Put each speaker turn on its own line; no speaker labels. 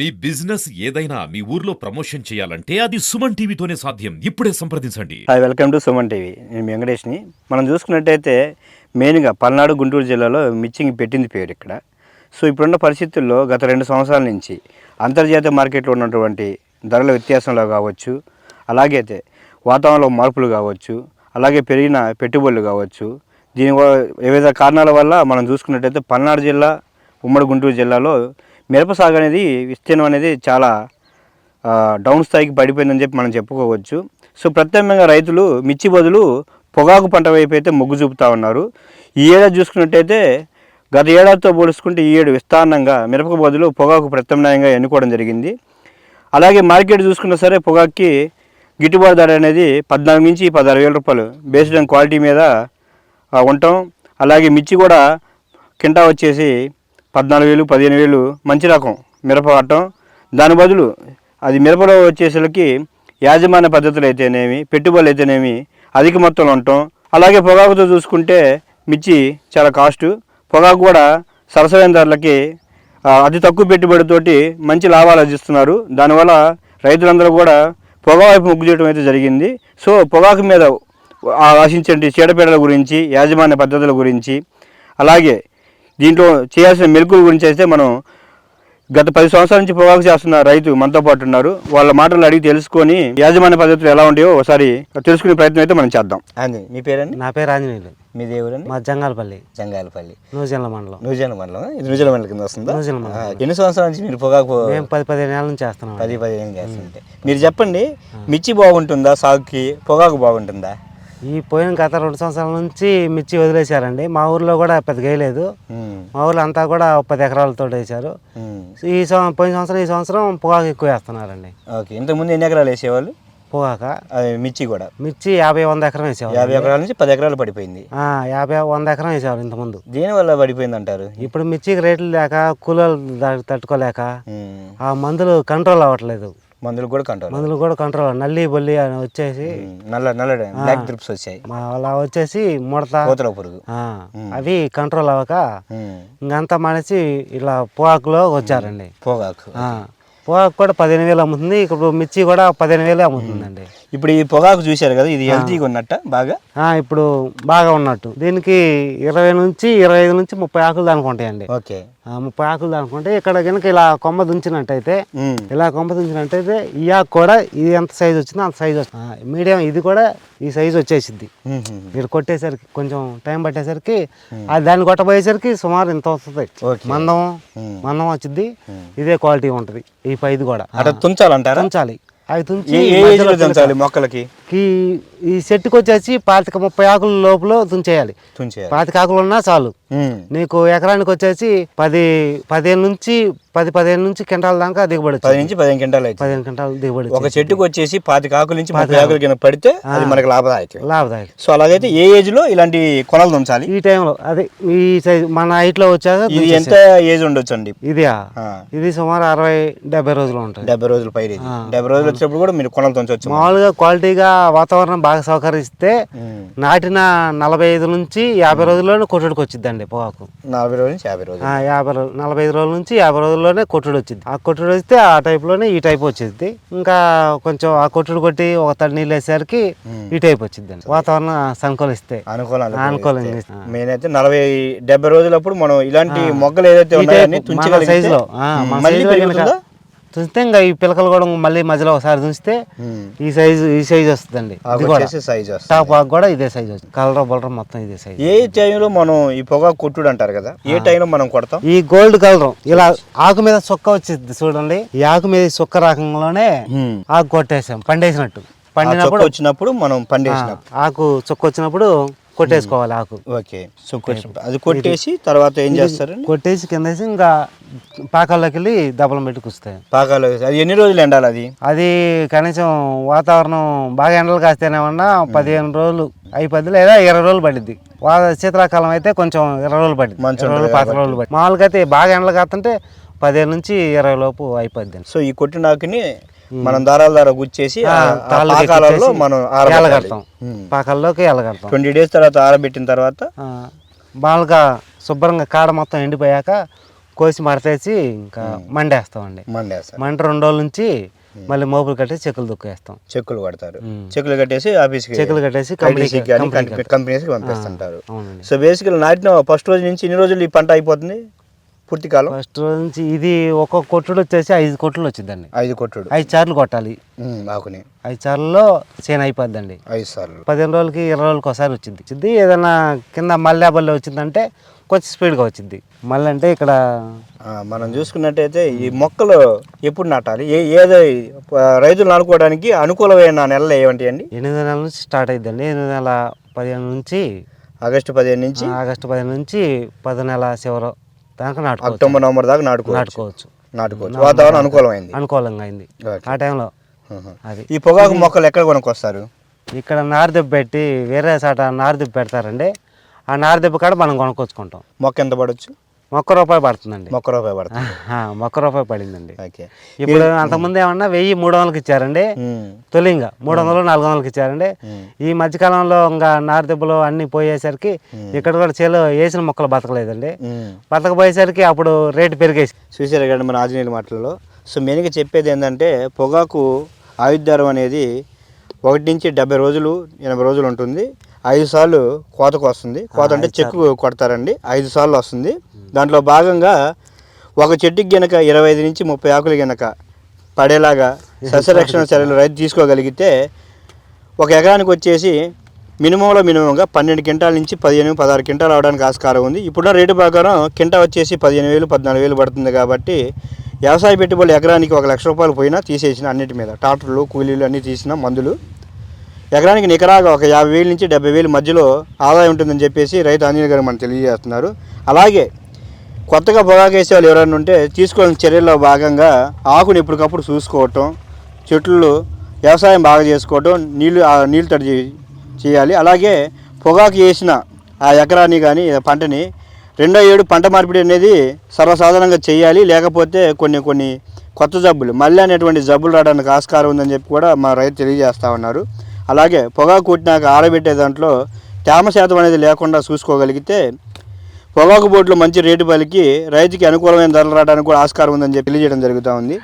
మీ business ఏదైనా మీ ఊర్లో promotion చేయాలంటే అది సుమన్ టీవీతోనే సాధ్యం. ఇప్పుడే సంప్రదించండి.
Hi welcome to Suman TV. నేను వెంకటేష్ని. మనం చూసుకున్నట్టయితే మెయిన్గా పల్నాడు గుంటూరు జిల్లాలో మిచ్చింగ్ పెట్టింది పేరు ఇక్కడ. సో ఇప్పుడున్న పరిస్థితుల్లో గత రెండు సంవత్సరాల నుంచి అంతర్జాతీయ మార్కెట్లో ఉన్నటువంటి ధరల వ్యత్యాసంలో కావచ్చు అలాగైతే వాతావరణంలో మార్పులు కావచ్చు అలాగే పెరిగిన పెట్టుబడులు కావచ్చు. దీని వివిధ కారణాల వల్ల మనం చూసుకున్నట్టయితే పల్నాడు జిల్లా ఉమ్మడి గుంటూరు జిల్లాలో మిరప సాగు అనేది విస్తీర్ణం అనేది చాలా డౌన్ స్థాయికి పడిపోయిందని చెప్పి మనం చెప్పుకోవచ్చు. సో ప్రత్యేకంగా రైతులు మిర్చి బదులు పొగాకు పంట వైపు అయితే మొగ్గు చూపుతా ఉన్నారు. ఈ ఏడాది చూసుకున్నట్టయితే గత ఏడాదితో పోల్చుకుంటే ఈ ఏడు విస్తారణంగా మిరపకు బదులు పొగాకు ప్రత్యామ్నాయంగా ఎన్నుకోవడం జరిగింది. అలాగే మార్కెట్ చూసుకున్నా సరే పొగాక్కి గిట్టుబాటు ధర అనేది పద్నాలుగు నుంచి పదహారు వేల రూపాయలు. బేస్డ్ ఆన్ క్వాలిటీ మీద ఉంటాం. ఉండటం అలాగే మిర్చి కూడా కింటా వచ్చేసి పద్నాలుగు వేలు పదిహేను వేలు మంచి రకం. మిరప పట్టడం దాని బదులు అది మిరపలో వచ్చేసరికి యాజమాన్య పద్ధతులు అయితేనేమి పెట్టుబడులు అయితేనేమి అధిక మొత్తంలో ఉండటం అలాగే పొగాకుతో చూసుకుంటే మిర్చి చాలా కాస్టు. పొగాకు కూడా సరసమైన ధరలకి అతి తక్కువ పెట్టుబడితోటి మంచి లాభాలు ఆర్జిస్తున్నారు దానివల్ల రైతులందరూ కూడా పొగా వైపు మొగ్గు చేయడం అయితే జరిగింది. సో పొగాకు మీద ఆశించండి చీడపీడల గురించి యాజమాన్య పద్ధతుల గురించి అలాగే దీంట్లో చేయాల్సిన మెలకుల గురించి అయితే మనం గత పది సంవత్సరాల నుంచి పొగాకు చేస్తున్న రైతు మనతో పాటు ఉన్నారు. వాళ్ళ మాటలు అడిగి తెలుసుకొని యాజమాన్య పద్ధతులు ఎలా ఉంటాయో ఒకసారి తెలుసుకునే ప్రయత్నం అయితే మనం చేద్దాం. అండి మీ పేరండి?
నా పేరు ఆంజనేయులు.
మీ దేవుడండి?
మా జంగాలపల్లి.
జంగాలపల్లి.
నూజిల్ల మండలం.
నూజిల మండలం ఇది నూజిల మండలం కింద వస్తుందా?
నూజిల మండలం.
ఎన్ని సంవత్సరాల నుంచి మీరు పొగాకు
మేము పది పదిహేను ఏళ్ళ నుంచి చేస్తున్నాం
పది పదిహేను చేస్తుంటే. మీరు చెప్పండి మిర్చి బాగుంటుందా సాగుకి పొగాకు బాగుంటుందా?
ఈ పోయిన గత రెండు సంవత్సరాల నుంచి మిర్చి వదిలేశారండి. మా ఊర్లో కూడా పెద్దగా వేయలేదు
ఉమ్,
మా ఊర్లో అంతా కూడా ఒక పది ఎకరాలతో వేశారు. ఈ పోయిన సంవత్సరం ఈ సంవత్సరం పొగాకు ఎక్కువ వేస్తున్నారండి.
ఓకే ఇంతకుముందు ఎన్ని ఎకరాలు వేసేవాళ్ళు?
పొగాక.
మిర్చి కూడా.
మిర్చి యాభై వంద ఎకరం వేసేవారు
యాభై ఎకరాల నుంచి పది ఎకరాలు పడిపోయింది.
యాభై వంద ఎకరం వేసేవారు ఇంతకుముందు.
దేనివల్ల పడిపోయింది అంటారు?
ఇప్పుడు మిర్చికి రేట్లు లేక కూలీలు తట్టుకోలేక ఆ మందులు కంట్రోల్ అవ్వట్లేదు.
మందులు కూడా కంట్రోల్
మందులు కూడా కంట్రోల్ నల్లి బొల్లి అని వచ్చేసి
నల్ల నల్ల బ్లాక్ డ్రిప్స్ వచ్చాయి.
మా అలా వచ్చేసి ముడత
కోతల పురుగు.
ఆ, అవి కంట్రోల్ అవ్వక ఇంకంతా మనిషి ఇలా పొగాకులో వచ్చారండి.
పొగాకు.
ఆ, పొగాకు కూడా పదిహేను వేలు అమ్ముతుంది. ఇప్పుడు మిర్చి కూడా పదిహేను వేలు అమ్ముతుందండి.
ఇప్పుడు ఈ పొగాకు చూశారు కదా ఇది హెల్తీగా ఉన్నట్ట బాగా?
ఆ, ఇప్పుడు బాగా ఉన్నట్టు. దీనికి ఇరవై నుంచి ఇరవై ఐదు నుంచి ముప్పై ఆకులు దానికి ఉంటాయండి.
ఓకే.
ఆ, ముప్పై ఆకులు దానికి ఉంటే ఇక్కడ కనుక ఇలా కొమ్మ దుంచినట్టయితే
ఉమ్,
ఇలా కొమ్మ దుంచినట్టయితే ఈ ఆకు కూడా ఇది ఎంత సైజు వచ్చిందో అంత సైజు వస్తుంది. మీడియం ఇది కూడా ఈ సైజు వచ్చేసిద్ది.
ఉమ్,
మీరు కొట్టేసరికి కొంచెం టైం పట్టేసరికి అది దాన్ని కొట్టబోయేసరికి సుమారు ఇంత వస్తుంది.
ఓకే.
మందం. మందం వచ్చింది ఇదే క్వాలిటీ ఉంటుంది. ఈ పైది కూడా.
అట్లా తుంచాలంటారా?
తుంచాలి. అవి తుంచి
ఏ ఏ ఏజ్లో తుంచాలి మొక్కలకి?
ఈ ఈ చెట్టుకు వచ్చేసి పాతిక ముప్పై ఆకుల లోపల తుంచేయాలి. పాతిక ఆకులు ఉన్నా చాలు. నీకు ఎకరానికి వచ్చేసి పది పదిహేను నుంచి పది పదిహేను నుంచి క్వింటాల దాకా దిగుబడి
పది నుంచి పదిహేను అయితే
పదిహేను క్వింటాలు దిగుబడి
ఒక చెట్టుకు వచ్చేసి పాతిక ఆకుల నుంచి ముప్పై ఆకుల కింద పడితే అది మనకి లాభదాయకం.
లాభదాయకం.
సో అలాగైతే ఏ ఏజ్లో ఇలాంటి కొనలు తుంచాలి?
ఈ టైంలో అదే ఈ సైజు మన హైట్లో వచ్చాక
ఇది ఎంత ఏజ్ ఉండొచ్చు అండి
ఇదియా?
ఆ,
ఇది సుమారు అరవై డెబ్బై రోజులు ఉంటుంది.
డెబ్బై రోజుల పైన ఇది. డెబ్బై రోజులు వచ్చినప్పుడు కూడా మీరు కొనలు తుంచవచ్చు.
మామూలుగా క్వాలిటీగా వాతావరణం బాగా సహకరిస్తే నాటిన నలభై ఐదు నుంచి యాభై రోజుల్లోనే కొట్టుడికి వచ్చిందండి పొగాకు.
నలభై రోజుల నుంచి యాభై రోజులు.
యాభై రోజులు నలభై ఐదు రోజుల నుంచి యాభై రోజుల్లోనే కొట్టుడు వచ్చింది ఆ కొట్టుడు వస్తే ఆ టైప్లోనే ఈ టైప్ వచ్చింది ఇంకా కొంచెం ఆ కొట్టుడు కొట్టి ఒక తడి నీళ్ళు వేసేసరికి ఈ టైప్ వచ్చింది వాతావరణం సంకలిస్తే.
అనుకూలం
అనుకూలంగా.
మెయిన్ అయితే నలభై డెబ్బై రోజులప్పుడు మనం ఇలాంటి మొగ్గలు ఏదైతే ఉన్నాయో
సైజులో తుంచితే ఇంకా ఈ పిలకలు కూడా మళ్ళీ మధ్యలో ఒకసారి తుంచితే
ఉమ్,
ఈ సైజు ఈ సైజు వస్తుందండి.
సైజ్
టాప్ ఆకు కూడా ఇదే సైజు వస్తుంది. కలర్ బలర్ మొత్తం ఇదే సైజు
ఏ టైంలో మనం ఈ పొగ కొట్టుడు అంటారు కదా ఏ టైంలో మనం కొడతాం?
ఈ గోల్డ్ కలర్ ఇలా ఆకు మీద సొక్క వచ్చింది చూడండి. ఈ ఆకు మీద సొక్క రకంలోనే
ఉమ్.
ఆకు కొట్టేసాం పండేసినట్టు. పండినప్పుడు
వచ్చినప్పుడు మనం
ఆ,
పండేసినప్పుడు.
ఆకు చొక్క వచ్చినప్పుడు కొట్టేసుకోవాలి ఆకు.
ఓకే సో అది కొట్టేసి తర్వాత ఏం చేస్తారు
కొట్టేసి కిందేసి ఇంకా పాకాల్లోకి వెళ్ళి దెబ్బలు పెట్టి కుస్తాయి
పాకాలు అది ఎన్ని రోజులు ఎండాలి అది?
అది కనీసం వాతావరణం బాగా ఎండలు కాస్తేనేమన్నా పదిహేను రోజులు అయిపోద్ది లేదా ఇరవై రోజులు పడిద్ది. వా శీతలాకాలం అయితే కొంచెం ఇరవై రోజులు పడింది రోజులు పాతిక రోజులు పడి మామూలుగా అయితే బాగా ఎండలు కాస్తుంటే పదిహేను నుంచి ఇరవై లోపు అయిపోద్ది.
సో ఈ కొట్టినాకుని మనం దారాల ద్వారా గుచ్చేసి పాకాలలో మనం
ఎలగడతాం పాకాల్లోకి ఎలగడతాం
ట్వంటీ డేస్ తర్వాత ఆరబెట్టిన తర్వాత
మామూలుగా శుభ్రంగా కాడ మొత్తం ఎండిపోయాక కోసి మడతేసి ఇంకా మండేస్తామండి.
మండేస్తారు
మంట రెండు రోజుల నుంచి మళ్ళీ మోపులు కట్టేసి చెక్కులు దుక్కేస్తాం
చెక్కులు కొడతారు. చెక్కులు కట్టేసి ఆఫీస్కి
చెక్కులు కట్టేసి
IDC
కంపెనీకి
కి కానీ
కంపెనీకి
కంపెనీస్కి పంపిస్తుంటారు. సో బేసికల్ నాటిన ఫస్ట్ రోజు నుంచి ఇన్ని రోజులు ఈ పంట అయిపోతుంది? పూర్తి కాలం?
ఫస్ట్ రోజు నుంచి ఇది ఒక్కొక్క కొట్టుడు వచ్చేసి ఐదు కొట్టులు వచ్చిందండి.
ఐదు కొట్టుడు.
ఐదు చార్లు కొట్టాలి.
ఆకుని.
ఐదు చార్లలో చేను అయిపోద్దండి.
ఐదు సార్లు
పదిహేను రోజులకి ఇరవై రోజులకి ఒకసారి వచ్చింది. వచ్చింది ఏదైనా కింద మల్లె బల్లె వచ్చిందంటే కొంచెం స్పీడ్గా వచ్చింది. మళ్ళీ అంటే ఇక్కడ
మనం చూసుకున్నట్టయితే ఈ మొక్కలు ఎప్పుడు నాటాలి? ఏ ఏదో రైతులు నాటుకోవడానికి అనుకూలమైన నెలలు ఏమంటాయి అండి?
ఎనిమిది నెలల నుంచి స్టార్ట్ అయిద్దండి. ఎనిమిది నెలల పదిహేను నుంచి
ఆగస్టు పదిహేను నుంచి?
ఆగస్టు పదిహేను నుంచి పది నెల చివరి దాకా నాటుకోవచ్చు.
అక్టోబర్ నవంబర్ దాకా నాటుకోవచ్చు.
నాటుకోవచ్చు.
నాటుకోవచ్చు. వాతావరణం అనుకూలమైంది.
అనుకూలంగా అయింది. ఆ టైంలో. అది.
ఈ పొగాకు మొక్కలు ఎక్కడ కొనుక్కొస్తారు?
ఇక్కడ నారదెబ్బ పెట్టి వేరే చాట నారదెబ్బ పెడతారండి. ఆ నారదెబ్బ కాడ మనం కొనుక్కొచ్చుకుంటాం.
మొక్క ఎంత పడవచ్చు
మొక్క రూపాయి పడుతుందండి.
మొక్క రూపాయి పడుతుంది.
ఆ, మొక్క రూపాయి పడిందండి.
ఓకే.
ఇప్పుడు అంతకుముందు ఏమన్నా వెయ్యి మూడు వందలకి ఇచ్చారండి? తొలింగా మూడు వందలు నాలుగు వందలకి ఇచ్చారండి. ఈ మధ్యకాలంలో ఇంకా నారదెబ్బలు అన్నీ పోయేసరికి ఇక్కడ కూడా చేలో వేసిన మొక్కలు బతకలేదండి. బతకపోయేసరికి అప్పుడు రేటు పెరిగేసి
చూసారు కదా మన ఆంజనేయుల మాటలలో. సో మెయిన్గా చెప్పేది ఏంటంటే పొగాకు ఆయుర్దారం అనేది ఒకటి నుంచి డెబ్బై రోజులు ఎనభై రోజులు ఉంటుంది. ఐదు సార్లు కోతకు వస్తుంది. కోత అంటే చెక్కు కొడతారండి. ఐదు సార్లు వస్తుంది. దాంట్లో భాగంగా ఒక చెట్టుకి గనక ఇరవై ఐదు నుంచి ముప్పై ఆకులు గనక పడేలాగా సస్యరక్షణ చర్యలు రైతు తీసుకోగలిగితే ఒక ఎకరానికి వచ్చేసి మినిమంలో మినిమంగా పన్నెండు క్వింటాల నుంచి పదిహేను పదహారు క్వింటాలు అవడానికి ఆస్కారం ఉంది. ఇప్పుడున్న రేటు ప్రకారం కింటా వచ్చేసి పదిహేను వేలు పద్నాలుగు వేలు పడుతుంది కాబట్టి వ్యవసాయ పెట్టుబడులు ఎకరానికి ఒక లక్ష రూపాయలు పోయినా తీసేసిన అన్నిటి మీద. ట్రాక్టర్లు కూలీలు అన్నీ తీసిన మందులు ఎకరానికి నికరాగా ఒక యాభై వేల నుంచి డెబ్బై వేలు మధ్యలో ఆదాయం ఉంటుందని చెప్పేసి రైతు ఆంజనేయ గారు మనకు తెలియజేస్తున్నారు. అలాగే కొత్తగా పొగాకు వేసే వాళ్ళు ఎవరైనా ఉంటే తీసుకోవాల్సిన చర్యల్లో భాగంగా ఆకుని ఎప్పటికప్పుడు చూసుకోవటం చెట్లు వ్యవసాయం బాగా చేసుకోవటం నీళ్ళు నీళ్ళు తడి చేయాలి. అలాగే పొగాకు వేసిన ఆ ఎకరాన్ని కానీ పంటని రెండో ఏడు పంట మార్పిడి అనేది సర్వసాధారణంగా చేయాలి. లేకపోతే కొన్ని కొన్ని కొత్త జబ్బులు మళ్ళీ అనేటువంటి జబ్బులు రావడానికి ఆస్కారం ఉందని చెప్పి కూడా మా రైతు తెలియజేస్తా ఉన్నారు. అలాగే పొగాకు కొట్టినాక ఆరబెట్టే దాంట్లో తేమ శాతం అనేది లేకుండా చూసుకోగలిగితే పొగాకు బోట్లు మంచి రేటు పలికి రైతుకి అనుకూలమైన ధరలు రావడానికి కూడా ఆస్కారం ఉందని చెప్పి తెలియజేయడం జరుగుతూ ఉంది.